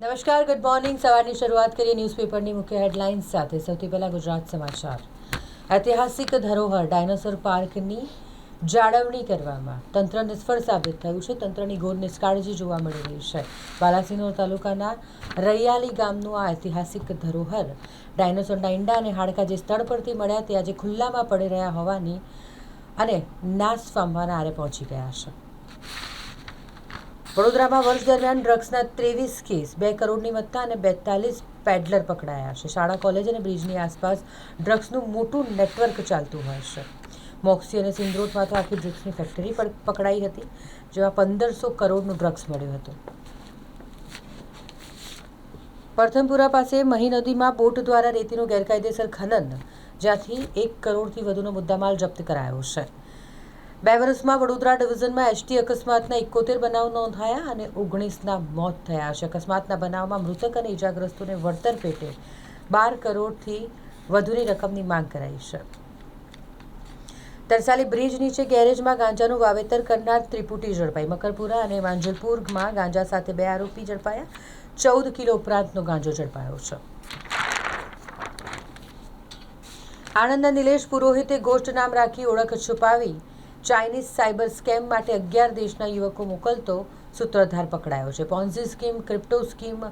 નમસ્કાર good morning સવારની શરૂઆત કરીએ ન્યૂઝપેપરની મુખ્ય હેડલાઇન્સ સાથે. સૌથી પહેલાં ગુજરાત સમાચાર. ઐતિહાસિક ધરોહર ડાયનોસોર પાર્કની જાળવણી કરવામાં. તંત્ર નિષ્ફળ સાબિત થયું છે. તંત્રની ઘોર નિષ્કાળજી જોવા મળી રહી છે. બાલાસિનોર તાલુકાના રૈયાલી ગામનું આ ઐતિહાસિક ધરોહર ડાયનોસોરના ઈંડા અને હાડકા જે સ્થળ પરથી મળ્યા તે આજે ખુલ્લામાં પડી રહ્યા હોવાની અને નાશ પામવાના આરે પહોંચી ગયા છે. વડોદરામાં વર્ષ દરમિયાન ડ્રગ્સના ત્રેવીસ કેસ, બે કરોડની મત્તા અને બેતાલીસ પેડલર પકડાયા છે. શાળા, કોલેજ અને બ્રિજની આસપાસ ડ્રગ્સનું મોટું નેટવર્ક ચાલતું હોય છે. મોક્સી અને સિંદ્રોટમાં તો આખી ડ્રગ્સની ફેક્ટરી પકડાઈ હતી, જેમાં પંદરસો કરોડનું ડ્રગ્સ મળ્યું હતું. પ્રથમપુરા પાસે મહી નદીમાં બોટ દ્વારા રેતીનું ગેરકાયદેસર ખનન, જ્યાંથી એક કરોડથી વધુનો મુદ્દામાલ જપ્ત કરાયો છે. બે વર્ષમાં વડોદરા ડિવિઝનમાં એસટી અકસ્માતના એકોતેર બનાવ નોંધાયા અને ઓગણીસના મોત થયા છે. અકસ્માતના બનાવમાં મૃતક અને ઇજાગ્રસ્તોને વળતર પેટે બાર કરોડથી વધુની રકમની માંગ કરાઈ છે. તરસાલી બ્રિજ નીચે ગેરેજમાં ગાંજાનું વાવેતર કરનાર ત્રિપુટી ઝડપાઈ. મકરપુરા અને માંજલપુરમાં ગાંજા સાથે બે આરોપી ઝડપાયા. ચૌદ કિલો ઉપરાંતનો ગાંજો ઝડપાયો છે. આણંદના નિલેશ પુરોહિતે ગોષ્ઠ નામ રાખી ઓળખ છુપાવી ચાઇનીઝ સાયબર સ્કેમ માટે અગિયાર દેશના યુવકો મોકલતો સૂત્રધાર પકડાયો છે. પોન્ઝી સ્કીમ ક્રિપ્ટો સ્કીમ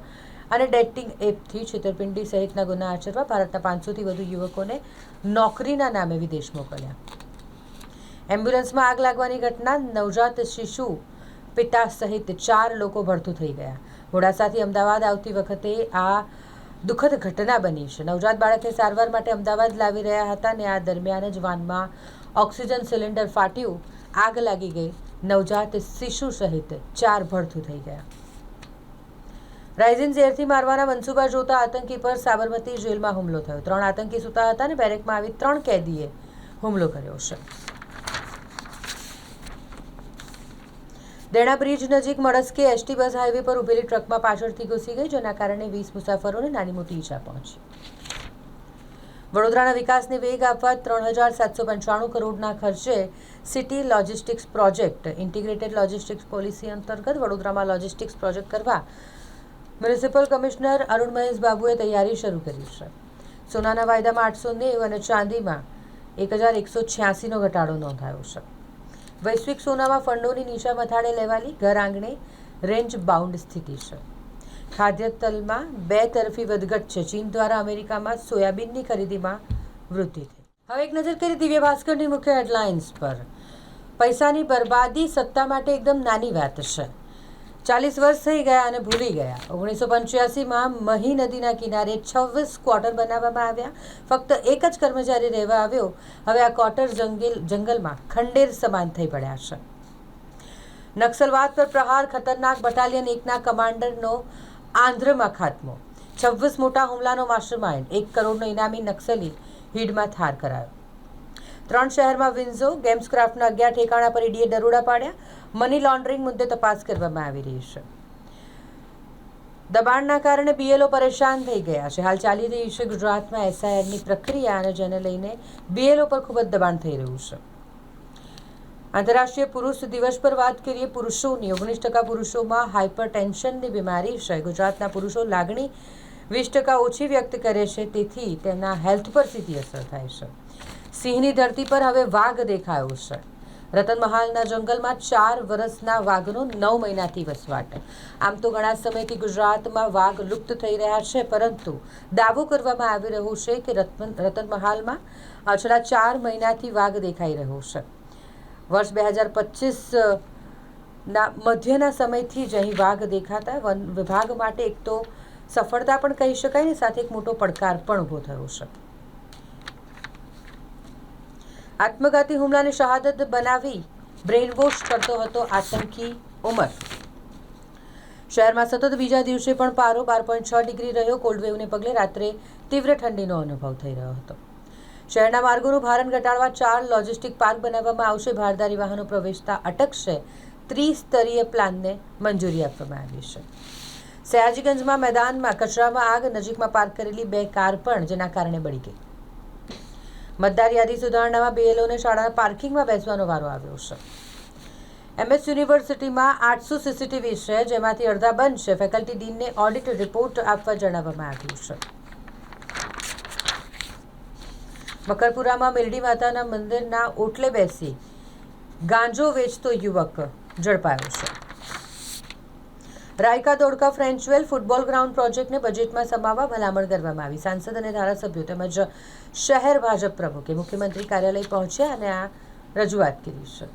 અને ડેટિંગ એપથી છેતરપિંડી સહિતના ગુના આચરવા ભારતના પાંચસોથી વધુ યુવકોને નોકરીના નામે વિદેશ મોકલ્યા. એમ્બ્યુલન્સમાં આગ લાગવાની ઘટના, નવજાત શિશુ પિતા સહિત ચાર લોકો ભરતું થઈ ગયા. મોડાસાથી અમદાવાદ આવતી વખતે આ દુઃખદ ઘટના બની છે. નવજાત બાળકને સારવાર માટે અમદાવાદ લાવી રહ્યા હતા અને આ દરમિયાન જ વાનમાં ઓક્સિજન સિલિન્ડર ફાટ્યું, આગ લાગી ગઈ. નવજાત શિશુ સહિત ચાર ભડથું થઈ ગયા. રાઇઝિન ઝેરથી મારવાના મનસુબા જોતા આતંકી પર સાબરમતી જેલમાં હુમલો થયો. ત્રણ આતંકી સૂતા હતા ને બેરેકમાં આવી ત્રણ કેદીએ હુમલો કર્યો છે. દેણા બ્રિજ નજીક મળસ્કે એસટી બસ હાઈવે પર ઉભેલી ટ્રકમાં પાછળથી ઘૂસી ગઈ, જેના કારણે વીસ મુસાફરોને નાની મોટી ઈજા પહોંચી. વડોદરાના વિકાસને વેગ આપવા ત્રણ હજાર સાતસો પંચાણું કરોડના ખર્ચે city logistics project, integrated logistics policy અંતર્ગત વડોદરામાં લોજિસ્ટિક્સ પ્રોજેક્ટ કરવા મ્યુનિસિપલ કમિશનર અરુણ મહેશ બાબુએ તૈયારી શરૂ કરી છે. સોનાના વાયદામાં આઠસો નેવ અને ચાંદીમાં એક હજાર એકસો છ્યાસીનો ઘટાડો નોંધાયો છે. વૈશ્વિક સોનામાં ફંડોની નીચા મથાળે લેવાલી, ઘર આંગણે રેન્જ બાઉન્ડ સ્થિતિ છે. ખાદ્ય તલમાં બે તરફી વધઘટ છે. ચીન દ્વારા અમેરિકામાં સોયાબીનની ખરીદીમાં વૃદ્ધિ થઈ. હવે એક નજર કરી દિવ્ય ભાસ્કરની મુખ્ય હેડલાઇન્સ પર. પૈસાની બરબાદી સત્તા માટે એકદમ નાની વાત છે. ચાલીસ વર્ષ થઈ ગયા અને ભૂલી ગયા. ઓગણીસો પંચ્યાસીમાં મહી નદીના કિનારે છવ્વીસ ક્વાર્ટર બનાવવામાં આવ્યા. ફક્ત એક જ કર્મચારી રહેવા આવ્યો. હવે આ ક્વાર્ટર જંગલ, જંગલમાં ખંડેર સમાન થઈ પડ્યા છે. નક્સલવાદ પર પ્રહાર, ખતરનાક બટાલિયન એકના કમાન્ડરનો આંધ્રમાં ખાત્મો. છવ્વીસ મોટા હુમલાનો માસ્ટરમાઇન્ડ, એક કરોડનો ઇનામી નક્સલી હીડમાં ઠાર કરાયો. ત્રણ શહેરમાં વિન્ઝો, ગેમ્સ ક્રાફ્ટના અગિયાર ઠેકાણા પર ઈડીએ દરોડા પાડ્યા. મની લોન્ડરિંગ મુદ્દે તપાસ કરવામાં આવી રહી છે. દબાણના કારણે બીએલઓ પરેશાન થઈ ગયા છે. હાલ ચાલી રહી છે ગુજરાતમાં એસઆઈઆરની પ્રક્રિયા અને જેને લઈને બીએલઓ પર ખૂબ જ દબાણ થઈ રહ્યું છે. આંતરરાષ્ટ્રીય પુરુષ દિવસ પર વાત કરીએ, પુરુષોની. ઓગણીસ ટકા પુરુષોમાં હાઇપર ટેન્શનની બીમારી. છે ગુજરાતના પુરુષો લાગણી વીસ ટકા ઓછી વ્યક્ત કરે છે, તેથી તેના હેલ્થ પર સીધી અસર થાય છે. સિંહની ધરતી પર હવે વાઘ દેખાયો છે. રતનમહાલના જંગલમાં ચાર વર્ષના વાઘનો નવ મહિનાથી વસવાટ આમ તો ઘણા સમયથી ગુજરાતમાં વાઘ લુપ્ત થઈ રહ્યા છે, પરંતુ દાવો કરવામાં આવી રહ્યો છે કે રતન રતનમહાલમાં છેલ્લા ચાર મહિનાથી વાઘ દેખાઈ રહ્યો છે. વર્ષ બે હજાર પચીસના મધ્યના સમયથી જ અહીં વાઘ દેખાતા. વન, વિભાગ માટે એક તો સફળતા પણ કહી શકાય ને, સાથે એક મોટો પડકાર પણ ઊભો થયો છે. આત્મઘાતી હુમલાને શહાદત બનાવી બ્રેઇન વોશ કરતો હતો આતંકી ઉમર. શહેરમાં સતત બીજા દિવસે પણ પારો બાર પોઈન્ટ છ ડિગ્રી રહ્યો. કોલ્ડવેવને પગલે રાત્રે તીવ્ર ઠંડીનો અનુભવ થઈ રહ્યો હતો. શહેરના માર્ગોનું ભારણ ઘટાડવા ચાર લોજિસ્ટિક પાર્ક બનાવવામાં આવશે. ભારદારી વાહનો પ્રવેશતા અટકશે. ત્રિસ્તરીય પ્લાનને મંજૂરી આપવામાં આવી છે. સયાજીગંજમાં મેદાનમાં કચરામાં આગ, નજીકમાં પાર્ક કરેલી બે કાર પણ જેના કારણે બળી ગઈ. મતદાર યાદી સુધારણામાં બીએલઓને શાળાના પાર્કિંગમાં બેસવાનો વારો આવ્યો છે. એમએસ યુનિવર્સિટીમાં આઠસો સીસીટીવી છે, જેમાંથી અડધા બંધ છે. ફેકલ્ટી ડીનને ઓડિટ રિપોર્ટ આપવા જણાવવામાં આવ્યું છે. મકરપુરામાં મેલડી માતાના મંદિરના ઓટલે બેસી ગાંજો વેચતો યુવક ઝડપાયો છે. રાયકા દોડકા ફ્રેન્ચવેલ ફૂટબોલ ગ્રાઉન્ડ પ્રોજેક્ટને બજેટમાં સમાવવા ભલામણ કરવામાં આવી. સાંસદ અને ધારાસભ્યો તેમજ શહેર ભાજપ પ્રમુખે મુખ્યમંત્રી કાર્યાલય પહોંચ્યા અને આ રજૂઆત કરી છે.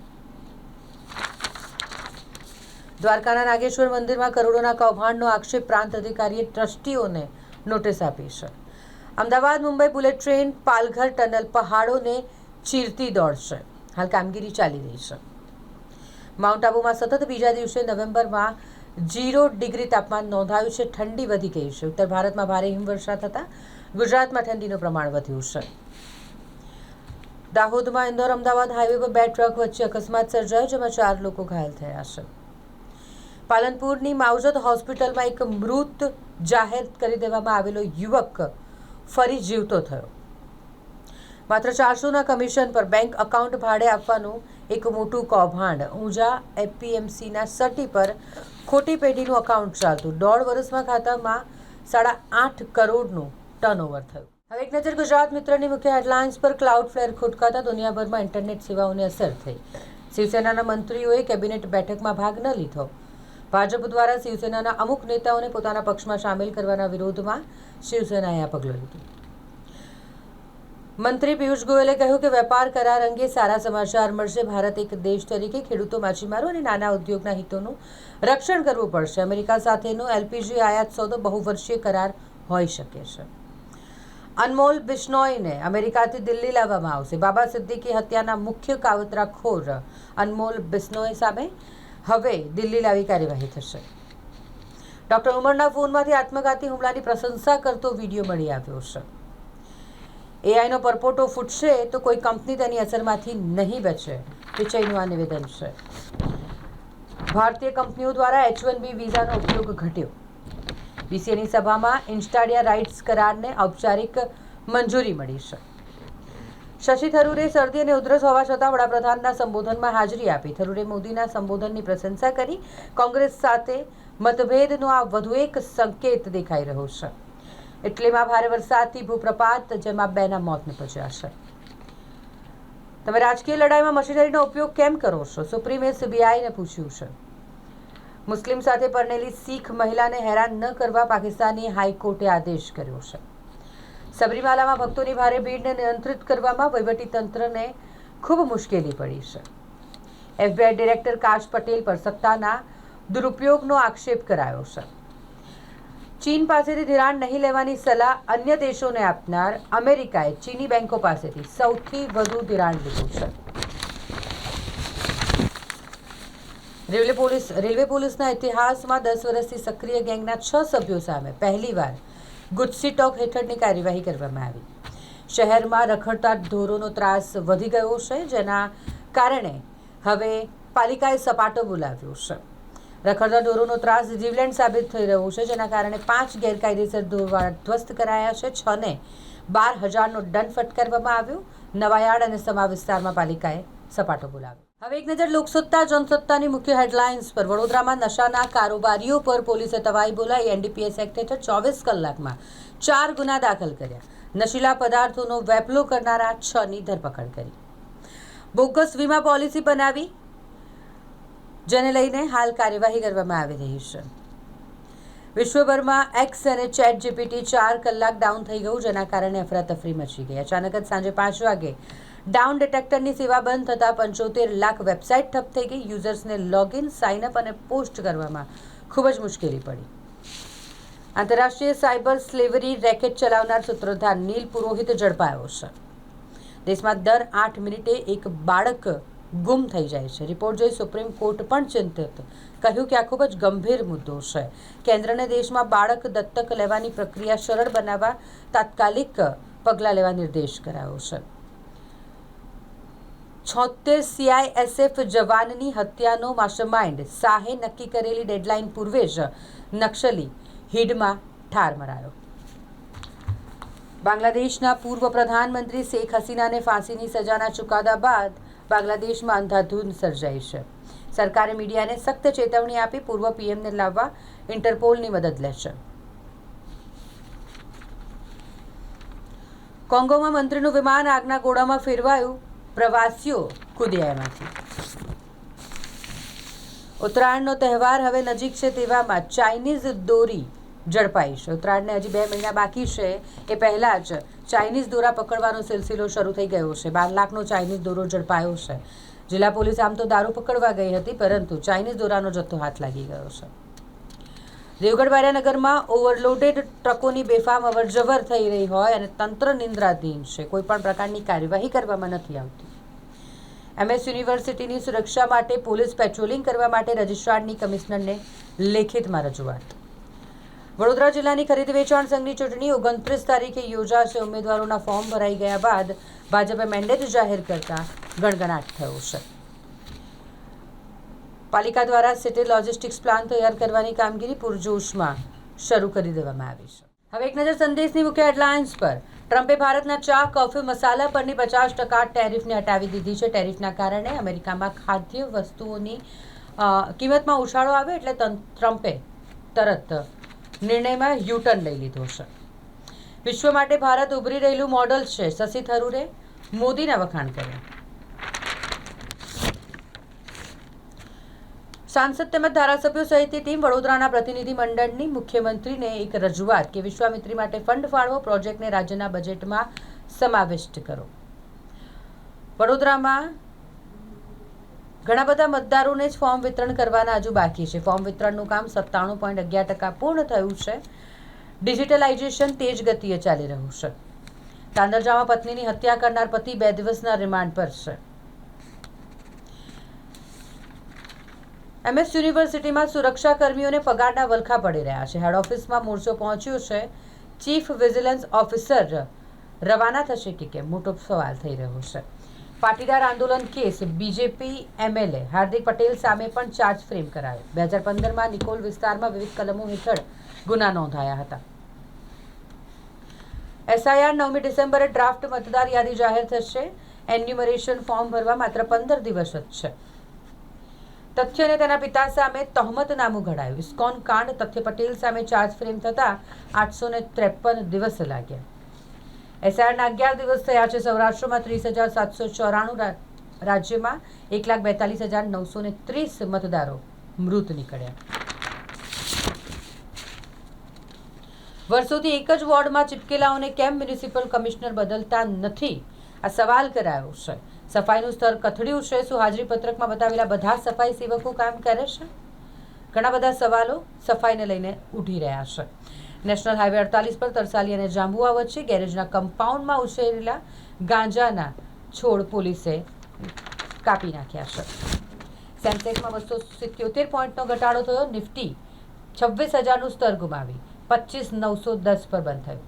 દ્વારકાના નાગેશ્વર મંદિરમાં કરોડોના કૌભાંડનો આક્ષેપ પ્રાંત અધિકારીએ ટ્રસ્ટીઓને નોટિસ આપી છે. Ahmedabad, Mumbai bullet train, Palghar tunnel પહાડોને ચીરતી દોડશે હાલ કામગીરી ચાલી રહી છે. માઉન્ટ આબુમાં સતત બીજા દિવસે નવેમ્બરમાં જીરો ડિગ્રી તાપમાન નોંધાયું છે, ઠંડી વધી ગઈ છે. ઉત્તર ભારતમાં ભારે હિમવર્ષા થતાં ગુજરાતમાં ઠંડીનું પ્રમાણ વધ્યું છે. દાહોદમાં ઇન્દોર, અમદાવાદ હાઈવે પર બે ટ્રક વચ્ચે અકસ્માત સર્જાયો, જેમાં ચાર લોકો ઘાયલ થયા છે. પાલનપુરની માવજત હોસ્પિટલમાં એક મૃત જાહેર કરી દેવામાં આવેલો યુવક ફરી જીવતો થયો. માત્ર ચારસોના કમિશન પર બેંક અકાઉન્ટ ભાડે આપવાનું એક મોટું કૌભાંડ. ઊંઝા એપીએમસીના સટી પર ખોટી પેઢીનું અકાઉન્ટ ચાલતું. દોઢ વર્ષમાં ખાતામાં સાડા આઠ કરોડનું ટર્નઓવર થયું. હવે એક નજર ગુજરાત મિત્રની મુખ્ય હેડલાઇન્સ પર ક્લાઉડ ફ્લેર ખોટકાતા દુનિયાભરમાં ઇન્ટરનેટ સેવાઓને અસર થઈ. શિવસેનાના મંત્રીઓએ કેબિનેટ બેઠકમાં ભાગ ન લીધો. ભાજપ દ્વારા શિવસેનાના અમુક નેતાઓને પોતાના પક્ષમાં સામેલ કરવાના વિરોધમાં શિવસેનાએ આ પગલું લીધું. મંત્રી પિયુષ ગોયલે કહ્યું કે વેપાર કરાર અંગે સારા સમાચાર મળશે. ભારત એક દેશ તરીકે ખેડૂતો માછીમારો અને નાના ઉદ્યોગના હિતોનું રક્ષણ કરવું પડશે. અમેરિકા સાથેનો એલપીજી આયાત સોદો બહુવર્ષીય કરાર હોઈ શકે છે. અનમોલ બિશ્નોઈને અમેરિકાથી દિલ્હી લાવવામાં આવશે. બાબા સિદ્દીકી હત્યાના મુખ્ય કાવતરાખોર અનમોલ બિશ્નોઈ સામે હવે દિલ્હી લાવી કાર્યવાહી થશે. ડોક્ટર ઉમરના ફોનમાંથી આત્મઘાતી હુમલાની પ્રશંસા કરતો વીડિયો મળી આવ્યો છે. એઆઈનો પરપોટો ફૂટશે તો કોઈ કંપની તેની અસરમાંથી નહીં બચે વિચયનું આ નિવેદન છે. ભારતીય કંપનીઓ દ્વારા એચ વન બી વિઝાનો ઉપયોગ ઘટ્યો. બીસીએની સભામાં ઇન્સ્ટાડિયા રાઇટ્સ કરારને ઔપચારિક મંજૂરી મળી છે. શશી થરૂરે શરદી અને ઉધરસ હોવા છતાં વડાપ્રધાનના સંબોધનમાં હાજરી આપી. થરૂરે મોદીના સંબોધનની પ્રશંસા કરી. કોંગ્રેસ સાથે મતભેદનો આ વધુ એક સંકેત દેખાઈ રહ્યો છે. એટલેમાં ભારે વરસાદથી ભૂપ્રપાત, જેમાં બેના મોત નીપજ્યા છે. તમે રાજકીય લડાઈમાં મશીનરીનો ઉપયોગ કેમ કરો છો? સુપ્રીમે સીબીઆઈને પૂછ્યું છે. મુસ્લિમ સાથે પરણેલી શીખ મહિલાને હેરાન ન કરવા પાકિસ્તાની હાઈકોર્ટે આદેશ કર્યો છે. સબરીમાલામાં ભક્તોની ભારે ભીડને નિયંત્રિત કરવામાં વહીવટીતંત્રને ખૂબ મુશ્કેલી પડી છે. એફબીઆઈ ડિરેક્ટર કાશ પટેલ પર સત્તાના દુરુપયોગનો આક્ષેપ કરાયો છે. ચીન પાસેથી ધિરાણ નહીં લેવાની સલાહ અન્ય દેશોને આપનાર અમેરિકાએ ચીની બેંકો પાસેથી સૌથી વધુ ધિરાણ લીધું છે. રેલવે પોલીસ, રેલવે પોલીસના ઇતિહાસમાં દસ વર્ષથી સક્રિય ગેંગના છ સભ્યો સામે પહેલીવાર ગુજસી ટોક હેઠળની કાર્યવાહી કરવામાં આવી. શહેરમાં રખડતા ઢોરોનો ત્રાસ વધી ગયો છે, જેના કારણે હવે પાલિકાએ સપાટો બોલાવ્યો છે. રખડતા ઢોરોનો ત્રાસ જીવલેણ સાબિત થઈ રહ્યો છે, જેના કારણે પાંચ ગેરકાયદેસર ઢોરવાળા ધ્વસ્ત કરાયા છે. છ ને બાર હજારનો દંડ ફટકારવામાં આવ્યો. નવાયાર્ડ અને સમા વિસ્તારમાં પાલિકાએ સપાટો બોલાવ્યો. હવે એક નજર લોકસત્તા, જનસત્તાની મુખ્ય હેડલાઇન્સ પર. વડોદરામાં નશાના કારોબારીઓ પર પોલીસે તવાઈ બોલાવી એનડીપીએસ એક્ટ હેઠળ ચોવીસ કલાકમાં ચાર ગુના દાખલ કર્યા. નશીલા પદાર્થોનો વેપલો કરનારા છની ધરપકડ કરી. બોગસ વીમા પોલિસી બનાવી, જેને લઈને હાલ કાર્યવાહી કરવામાં આવી રહી છે. વિશ્વભરમાં એક્સ અને ચેટ જીપીટી ચાર કલાક ડાઉન થઈ ગયું, જેના કારણે અફરાતફરી મચી ગઈ. અચાનક જ સાંજે પાંચ વાગે ડાઉન ડિટેક્ટરની સેવા બંધ થતાં પંચોતેર લાખ વેબસાઇટ ઠપ થઈ ગઈ. યુઝર્સને લોગિન સાઇનઅપ અને પોસ્ટ કરવામાં ખૂબ જ મુશ્કેલી પડી. આંતરરાષ્ટ્રીય સાયબર સ્લેવરી રેકેટ ચલાવનાર સૂત્રધાર નીલ પુરોહિત ઝડપાયો છે. દેશમાં દર આઠ મિનિટે એક બાળક ગુમ થઈ જાય છે. રિપોર્ટ જોઈ સુપ્રીમ કોર્ટ પણ ચિંતિત. કહ્યું કે આ ખૂબ જ ગંભીર મુદ્દો છે. કેન્દ્રને દેશમાં બાળક દત્તક લેવાની પ્રક્રિયા સરળ બનાવવા તાત્કાલિક પગલાં લેવા નિર્દેશ કરાયો છે. છોતેર સીઆઈએસએફ જવાનની હત્યાનો માસ્ટરમાઇન્ડ શાહે નક્કી કરેલી ડેડલાઇન પૂર્વે જ નક્સલી હિડમાં ઠાર મરાયો. બાંગ્લાદેશના પૂર્વ પ્રધાનમંત્રી શેખ હસીનાને ફાંસીની સજાના ચુકાદા બાદ બાંગ્લાદેશમાં અંધાધૂંધ સર્જાઈ છે. સરકારે મીડિયાને સખ્ત ચેતવણી આપી પૂર્વ પીએમને લાવવા ઇન્ટરપોલની મદદ લેશે કોંગોમાં મંત્રીનું વિમાન આગના ગોળામાં ફેરવાયું. પ્રવાસીઓ કૂદ્યા એમાંથી ઉત્તરાયણનો તહેવાર હવે નજીક છે તેવામાં ચાઇનીઝ દોરી ઝડપાઈ છે. ઉત્તરાયણને હજી બે મહિના બાકી છે. એ પહેલાં જ ચાઇનીઝ દોરા પકડવાનો સિલસિલો શરૂ થઈ ગયો છે. બાર લાખનો ચાઇનીઝ દોરો ઝડપાયો છે. જિલ્લા પોલીસ આમ તો દારૂ પકડવા ગઈ હતી, પરંતુ ચાઇનીઝ દોરાનો જથ્થો હાથ લાગી ગયો છે. દેવગઢ બારિયાનગરમાં ઓવરલોડેડ ટ્રકોની બેફામ અવરજવર થઈ રહી હોય અને તંત્ર નિંદ્રાધીન છે. કોઈ પણ પ્રકારની કાર્યવાહી કરવામાં નથી આવતી. એમએસ યુનિવર્સિટીની સુરક્ષા માટે પોલીસ પેટ્રોલિંગ કરવા માટે રજિસ્ટ્રારની કમિશનરને લેખિતમાં રજૂઆત. વડોદરા જિલ્લાની ખરીદ વેચાણ સંઘની ચૂંટણી ઓગણત્રીસ તારીખે યોજાશે. ઉમેદવારોના ફોર્મ ભરાઈ ગયા બાદ ભાજપે મેન્ડેટ જાહેર કરતા ગણગણાટ થયો છે. પાલિકા દ્વારા સિટી લોજિસ્ટિક્સ પ્લાન તૈયાર કરવાની કામગીરી પૂરજોશમાં શરૂ કરી દેવામાં આવી છે. હવે એક નજર સંદેશની મુખ્ય હેડલાઇન્સ પર. ટ્રમ્પે ભારતના ચા, કોફી, મસાલા પરની પચાસ ટકા ટેરિફને હટાવી દીધી છે. ટેરિફના કારણે અમેરિકામાં ખાદ્ય વસ્તુઓની કિંમતમાં ઉછાળો આવ્યો એટલે ટ્રમ્પે તરત નિર્ણયમાં યુટર્ન લઈ લીધો છે. વિશ્વ માટે ભારત ઉભરી રહેલું મોડલ છે. શશી થરૂરે મોદીના વખાણ કર્યા. સાંસદ તેમજ ધારાસભ્યો સહિતની ટીમ વડોદરાના પ્રતિનિધિ મંડળની મુખ્યમંત્રીને એક રજૂઆત કે વિશ્વામિત્રી માટે ફંડ ફાળવો, પ્રોજેક્ટને રાજ્યના બજેટમાં સમાવિષ્ટ કરો. વડોદરામાં ઘણા બધા મતદારોને જ ફોર્મ વિતરણ કરવાના હજુ બાકી છે. ફોર્મ વિતરણનું કામ સત્તાણું પોઈન્ટ અગિયાર ટકા પૂર્ણ થયું છે. ડિજિટલાઇઝેશન તેજ ગતિએ ચાલી રહ્યું છે. કાંદરજામાં પત્નીની હત્યા કરનાર પતિ બે દિવસના રિમાન્ડ પર છે. એમએસ યુનિવર્સિટીમાં સુરક્ષા કર્મીઓને પગારના વલખા પડી રહ્યા છે. હેડ ઓફિસમાં મોરચો પહોંચ્યો છે. ચીફ વિજિલન્સ ઓફિસર રવાના થશે કે કેમ? મોટો સવાલ થઈ રહ્યો છે. પાટીદાર આંદોલન case. BJP MLA Hardik Patel સામે પણ ચાર્જ ફ્રેમ કરાયો. બે હજાર પંદરમાં નિકોલ વિસ્તારમાં વિવિધ કલમો હેઠળ ગુના નોંધાયા હતા. એસઆઈઆર નવમી ડિસેમ્બરે ડ્રાફ્ટ મતદાર યાદી જાહેર થશે. એન્યુમરેશન ફોર્મ ભરવા માત્ર પંદર દિવસ જ છે. તથ્ય અને તેના પિતા સામે તહમતનામું ઘડાયું. ઇસ્કોન કાંડ, તથ્ય પટેલ સામે ચાર્જ ફ્રેમ થતા આઠસો ને ત્રેપન દિવસ લાગ્યા. એસઆરના અગિયાર દિવસ થયા છે. સૌરાષ્ટ્રમાં ત્રીસ હજાર સાતસો ચોરાણું રાજ્યમાં એક લાખ બેતાલીસ હજાર નવસો ને ત્રીસ મતદારો મૃત નીકળ્યા. વર્ષોથી એક જ વોર્ડમાં ચીપકેલાઓને કેમ મ્યુનિસિપલ કમિશનર બદલતા નથી? આ સવાલ કરાયો છે. સફાઈનું સ્તર કથળ્યું છે શું હાજરી પત્રકમાં બતાવેલા બધા સફાઈ સેવકો કામ કરે છે? ઘણા બધા સવાલો સફાઈને લઈને ઉઠી રહ્યા છે. નેશનલ હાઈવે અડતાલીસ પર તરસાલી અને જાંબુઆ વચ્ચે ગેરેજના કમ્પાઉન્ડમાં ઉછેરેલા ગાંજાના છોડ પોલીસે કાપી નાખ્યા છે. સેન્સેક્સમાં બસો સિત્યોતેર પોઈન્ટનો ઘટાડો થયો. નિફ્ટી છવ્વીસ હજારનું સ્તર ગુમાવી. પચીસ નવસો દસ પર બંધ થયું.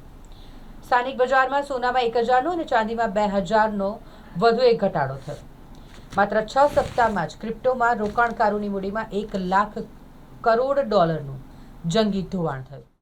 સ્થાનિક બજારમાં સોનામાં એક હજારનો અને ચાંદીમાં બે હજારનો વધુ એક ઘટાડો થયો. માત્ર છ સપ્તાહમાં જ ક્રિપ્ટોમાં રોકાણકારોની મૂડીમાં એક લાખ કરોડ ડોલરનું જંગી ધોવાણ થયું.